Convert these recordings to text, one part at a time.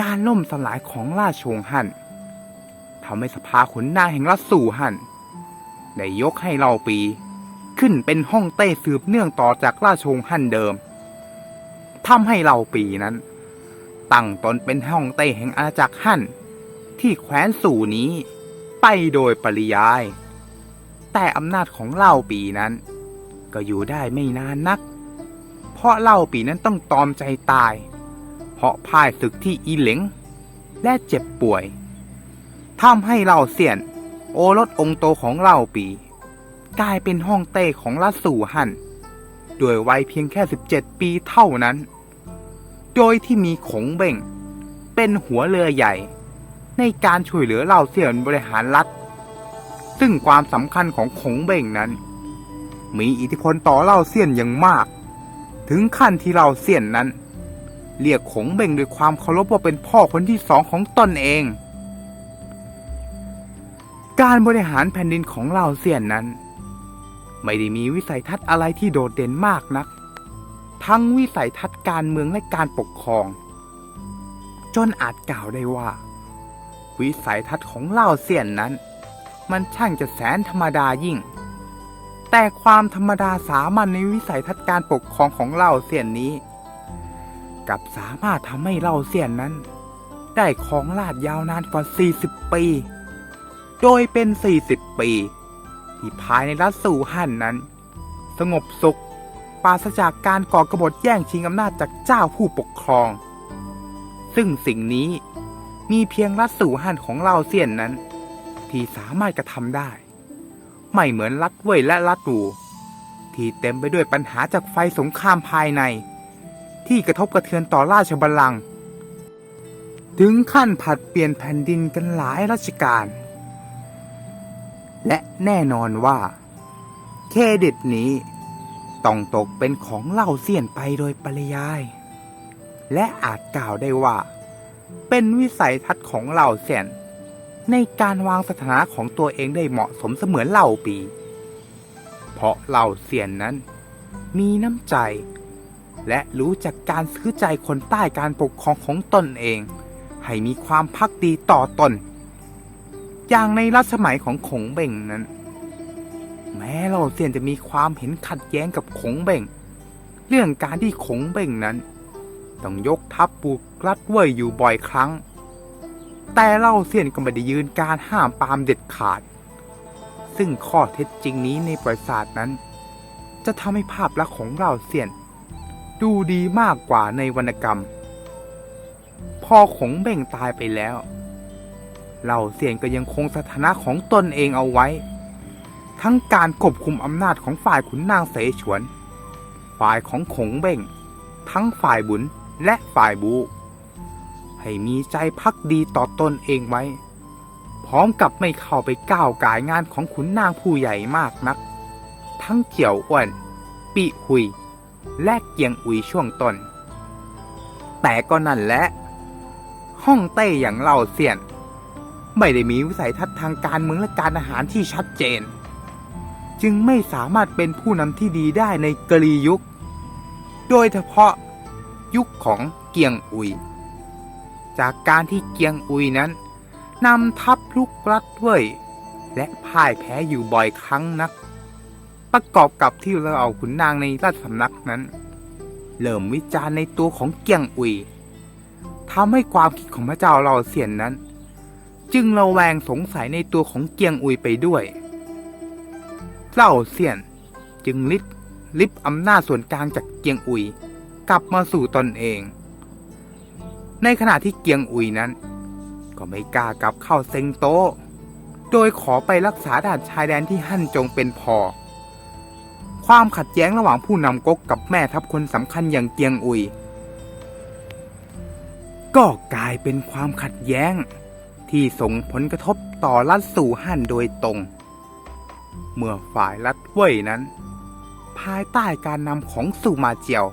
การล่มสลายของราชวงศ์ฮั่นทำให้สภาขุนนางแห่งรัฐสู่ฮั่นได้ยกให้เล่าปีขึ้นเป็นห้องเต้สืบเนื่องต่อจากราชวงศ์ฮั่นเดิมทำให้เล่าปีนั้น ตั้งตนเป็นห้องเต้แห่งอาณาจักรฮั่นที่แคว้นสู่นี้ไปโดยปริยาย แต่อำนาจของเล่าปีนั้น ก็อยู่ได้ไม่นานนัก เพราะเล่าปีนั้นต้องตอมใจตาย เพราะพ่ายศึกที่อีเหลงและเจ็บป่วยทำให้เล่าเสียน โอรสองโตของเล่าปี กลายเป็นห้องเต้ของราชสู่หันด้วยวัยเพียงแค่ 17 ปีเท่านั้น โดยที่มีขงเบ่ง เป็นหัวเรือใหญ่ ในการช่วยเหลือเล่าเสียนบริหารรัฐ ซึ่งความสำคัญของขงเบ่งนั้น มีอิทธิพลต่อเล่าเสียนอย่างมาก ถึงขั้นที่เล่าเสียนนั้น เรียกขงเบ่งด้วยความเคารพว่าเป็นพ่อคนที่สองของตนเอง การบริหารแผ่นดินของเล่าเสียนนั้น ไม่ได้มีวิสัยทัศน์อะไรที่โดดเด่นมากนัก ทั้งวิสัยทัศน์การเมืองและการปกครอง จนอาจกล่าวได้ว่า วิสัยทัศน์ของเล่าเสียนนั้น มันช่างจะแสนธรรมดายิ่ง แต่ความธรรมดาสามัญในวิสัยทัศน์การปกครองของเล่าเสียนนี้ กลับสามารถทำให้เล่าเสียนนั้น ได้ครองราชยาวนานกว่า 40 ปี โดยเป็น 40 ปี ที่ภายในรัฐสู่ฮั่นนั้น สงบสุขปราศจากการก่อกบฏแย่งชิงอำนาจจากเจ้าผู้ปกครอง ซึ่งสิ่งนี้มีเพียงรัฐสู่ฮั่นของเล่าเซียนนั้น ที่สามารถกระทำได้ ไม่เหมือนรัฐเว่ยและรัฐรูที่เต็มไปด้วยปัญหาจากไฟสงครามภายใน ที่กระทบกระเทือนต่อราชบัลลังก์ถึงขั้นผัดเปลี่ยนแผ่นดินกันหลายรัชกาลและแน่นอนว่าเครดิตนี้ต้องตกเป็นของเล่าเสียนไปโดยปริยาย และอาจกล่าวได้ว่า เป็นวิสัยทัศน์ของเล่าเสียนในการวางสถานะของตัวเองได้เหมาะสมเสมือนเหล่าปี เพราะเหล่าเสียนนั้น มีน้ำใจ และรู้จักการซื้อใจคนใต้การปกครองของตนเอง ให้มีความพักดีต่อตน อย่างในรัชสมัยของขงเบ่งนั้น แม้เราเซียนจะมีความเห็นขัดแย้งกับขงเบ่ง เรื่องการที่ขงเบ่งนั้น ต้องยกทัพปลูกรัดเว่ยอยู่บ่อยครั้ง แต่เล่าเซียนก็ไม่ได้ยืนการห้ามปามเด็ดขาด ซึ่งข้อเท็จจริงนี้ในประวัติศาสตร์นั้น จะทำให้ภาพลักษณ์ของเล่าเซียน ดูดีมากกว่าในวรรณกรรมพอของเบ่งตายไปแล้วเหล่าเซียนก็ยังคงสถานะของตนเองเอาไว้ ทั้งการควบคุมอำนาจของฝ่ายขุนนางเสฉวน ฝ่ายของขงเบ่ง ทั้งฝ่ายบุญและฝ่ายบู ให้มีใจพักดีต่อตนเองไว้ พร้อมกับไม่เข้าไปก้าวก่ายงานของขุนนางผู้ใหญ่มากนัก ทั้งเกี่ยวอ้วน ปีหุย และเกียงอุยช่วงต้น แต่ก็นั่นแหละ ห้องเต้อย่างเล่าเสียน ไม่ได้มีวิสัยทัศน์ทางการเมืองและการอาหารที่ชัดเจน จึงไม่สามารถเป็นผู้นำที่ดีได้ในกรียุค โดยเฉพาะยุคของเกียงอุย จากการที่เกียงอุยนั้นนำทัพลุกรัดเว่ยและพ่ายแพ้อยู่บ่อยครั้งนัก ประกอบกับที่เราเอาขุนนางในราชสำนักนั้น เริ่มวิจารณ์ในตัวของเกียงอุยทำให้ความคิดของพระเจ้าเราเสียนนั้น จึงระแวงสงสัยในตัวของเกียงอุยไปด้วยเล่าเสียนจึงลิบลิบอำนาจส่วนกลางจากเกียงอุย กลับมาสู่ตนเอง ในขณะที่เกียงอุยนั้น ก็ไม่กล้ากลับเข้าเซงโตโดยขอไปรักษาด่านชายแดนที่ฮั่นจงเป็นพอ ความขัดแย้งระหว่างผู้นำก๊กกับแม่ทัพคนสำคัญอย่างเกียงอุย ก็กลายเป็นความขัดแย้ง ที่ส่งผลกระทบต่อรัฐสู่ฮั่นโดยตรง เมื่อฝ่ายรัฐเว่ยนั้น ภายใต้การนำของสู่มาเจียว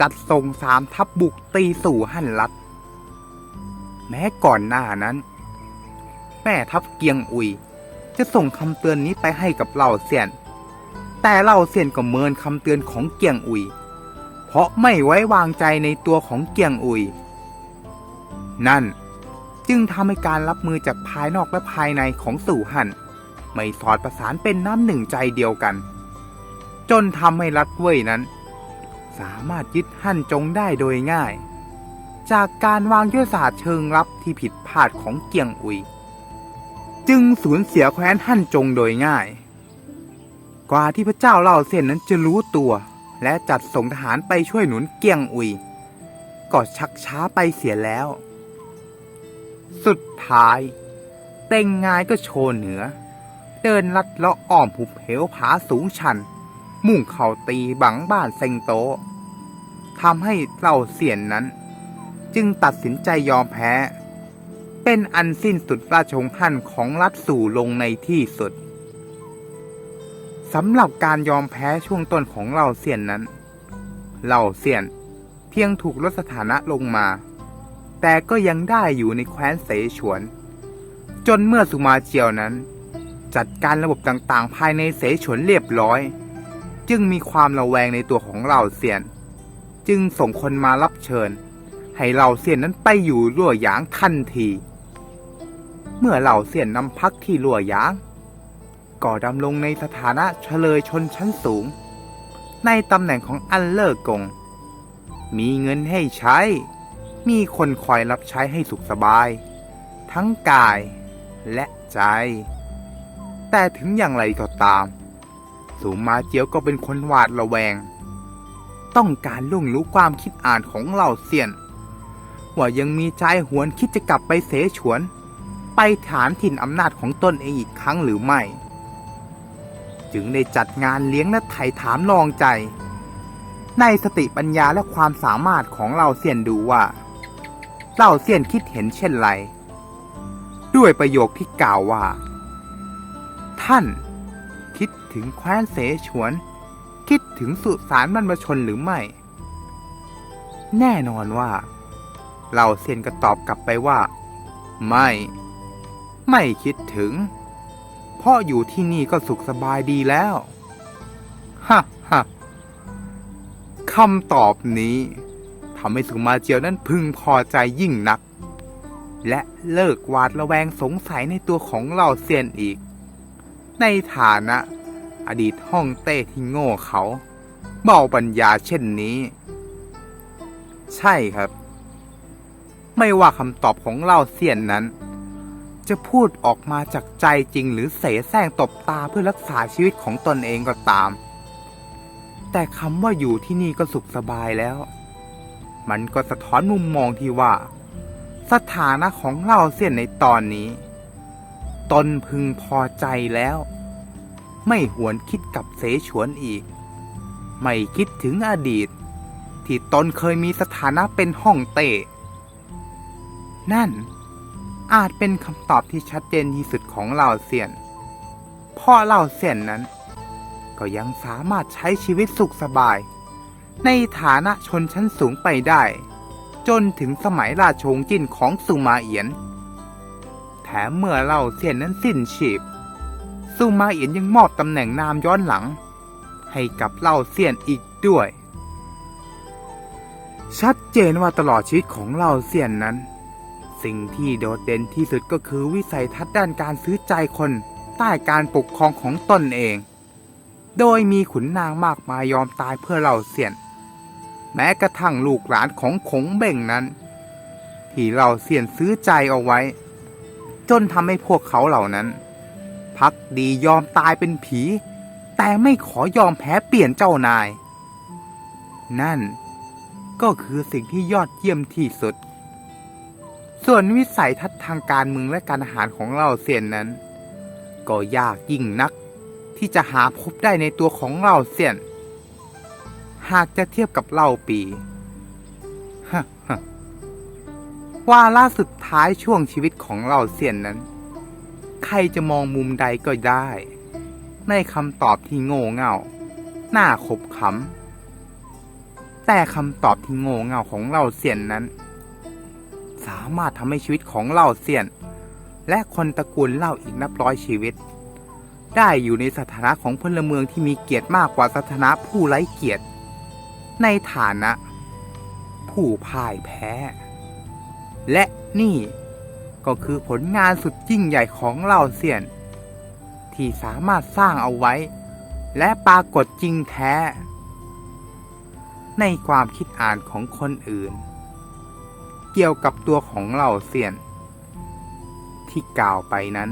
จัดส่งสามทัพบุกตีสู่ฮั่นรัฐ แม้ก่อนหน้านั้น แม่ทัพเกียงอุยจะส่งคำเตือนนี้ไปให้กับเหล่าเซียน แต่เล่าเซียนก็เมินคำเตือนของเกียงอุย เพราะไม่ไว้วางใจในตัวของเกียงอุย นั่นจึงทำให้การรับมือจากภายนอกและภายในของสู่หันไม่สอดประสานเป็นน้ำหนึ่งใจเดียวกัน จนทำให้รัฐเว่ยนั้น สามารถยึดหั่นจงได้โดยง่าย จากการวางยุทธศาสตร์เชิงรับที่ผิดพลาดของเกียงอุย จึงสูญเสียแคว้นหั่นจงโดยง่าย ว่าที่พระเจ้าเล่าเส้นนั้นจะรู้ตัว และจัดส่งทหารไปช่วยหนุนเกียงอุยก็ชักช้าไปเสียแล้ว สุดท้าย เต็งงายก็โชว์เหนือ เดินลัดเลาะอ้อมหุบเหวผาสูงชัน มุ่งเข่าตีบังบ้านเซงโตทำให้เล่าเสียนนั้น จึงตัดสินใจยอมแพ้ เป็นอันสิ้นสุดราชวงศ์ฮั่นของรัฐสู่ลงในที่สุด สำหรับการยอมแพ้ช่วงต้นของเหล่าเซียนนั้น เหล่าเซียนเพียงถูกลดสถานะลงมา แต่ก็ยังได้อยู่ในแคว้นเสฉวน จนเมื่อสุมาเจียวนั้น จัดการระบบต่างๆ ภายในเสฉวนเรียบร้อย จึงมีความระแวงในตัวของเหล่าเซียน จึงส่งคนมารับเชิญ ให้เหล่าเซียนนั้นไปอยู่รั่วหยางทันที เมื่อเหล่าเซียนนำพักที่รั่วหยาง ก็ดำลงในสถานะเฉลยชนชั้นสูง ในตำแหน่งของอันเลอร์กง มีเงินให้ใช้ มีคนคอยรับใช้ให้สุขสบาย ทั้งกายและใจ แต่ถึงอย่างไรก็ตาม สูมาเจียวก็เป็นคนหวาดระแวง ต้องการล่วงรู้ความคิดอ่านของเหล่าเซียน ว่ายังมีใจหวนคิดจะกลับไปเสฉวนไปฐานถิ่นอำนาจของตนเองอีกครั้งหรือไม่ จึงได้จัดงานเลี้ยงและไถ่ถามลองใจ ในสติปัญญาและความสามารถของเหล่าเซียนดูว่าเหล่าเซียนคิดเห็นเช่นไร ด้วยประโยคที่กล่าวว่า ท่านคิดถึงแคว้นเสฉวน คิดถึงสุสานบรรพชนหรือไม่ แน่นอนว่า เราเซียนก็ตอบกลับไปว่า ไม่ ไม่คิดถึง พราะอยู่ที่นี่ก็สุขสบายดีแล้วฮ่าฮ่าคำตอบนี้ทำให้สุมาเจียวนั้นพึงพอใจยิ่งนัก และเลิกหวาดระแวงสงสัยในตัวของเหล่าเซียนอีก ในฐานะ อดีตห้องเต้ที่โง่เขาเบาปัญญาเช่นนี้ ใช่ครับ ไม่ว่าคำตอบของเล่าเซียนนั้น จะพูดออกมาจากใจจริงหรือเสแสร้งตบตาเพื่อรักษาชีวิตของตนเองก็ตาม แต่คำว่าอยู่ที่นี่ก็สุขสบายแล้ว มันก็สะท้อนมุมมองที่ว่า สถานะของเล่าเซียนในตอนนี้ ตนพึงพอใจแล้ว ไม่หวนคิดกับเสฉวนอีก ไม่คิดถึงอดีต ที่ตนเคยมีสถานะเป็นห้องเต้นั่น อาจเป็นคำตอบที่ชัดเจนที่สุดของเหล่าเซียน เพราะเหล่าเซียนนั้น ก็ยังสามารถใช้ชีวิตสุขสบาย ในฐานะชนชั้นสูงไปได้ จนถึงสมัยราชวงศ์จินของสุมาเอียน แถมเมื่อเหล่าเซียนนั้นสิ้นชีพสุมาเอียนยังมอบตำแหน่งนามย้อนหลัง ให้กับเหล่าเซียนอีกด้วย ชัดเจนว่าตลอดชีวิตของเหล่าเซียนนั้น สิ่งที่โดดเด่นที่สุดก็คือวิสัยทัศน์ด้านการซื้อใจคนใต้การปกครองของตนเอง โดยมีขุนนางมากมายยอมตายเพื่อเหล่าเซียน แม้กระทั่งลูกหลานของขงเบ่งนั้น ที่เหล่าเซียนซื้อใจเอาไว้ จนทำให้พวกเขาเหล่านั้น พักดียอมตายเป็นผี แต่ไม่ขอยอมแพ้เปลี่ยนเจ้านาย นั่นก็คือสิ่งที่ยอดเยี่ยมที่สุด ส่วนวิสัยทัศน์ทางการเมืองและการอาหารของเราเซียนนั้น ก็ยากยิ่งนัก ที่จะหาพบได้ในตัวของเราเซียน หากจะเทียบกับเล่าปีฮะฮะวาสุดท้ายช่วงชีวิตของเราเซียนนั้น ใครจะมองมุมใดก็ได้ ในคำตอบที่โง่เง่าหน้าขบขำแต่คำตอบที่โง่เง่าของเราเซียนนั้น สามารถทำให้ชีวิตของเล่าเซียน และคนตระกูลเล่าอีกนับร้อยชีวิต ได้อยู่ในสถานะของพลเมืองที่มีเกียรติมากกว่าสถานะผู้ไร้เกียรติ ในฐานะ ผู้พ่ายแพ้ และนี่ก็คือผลงานสุดยิ่งใหญ่ของเล่าเซียน ที่สามารถสร้างเอาไว้ และปรากฏจริงแท้ ในความคิดอ่านของคนอื่น เกี่ยวกับตัวของเหล่าเสียน ที่กล่าวไปนั้น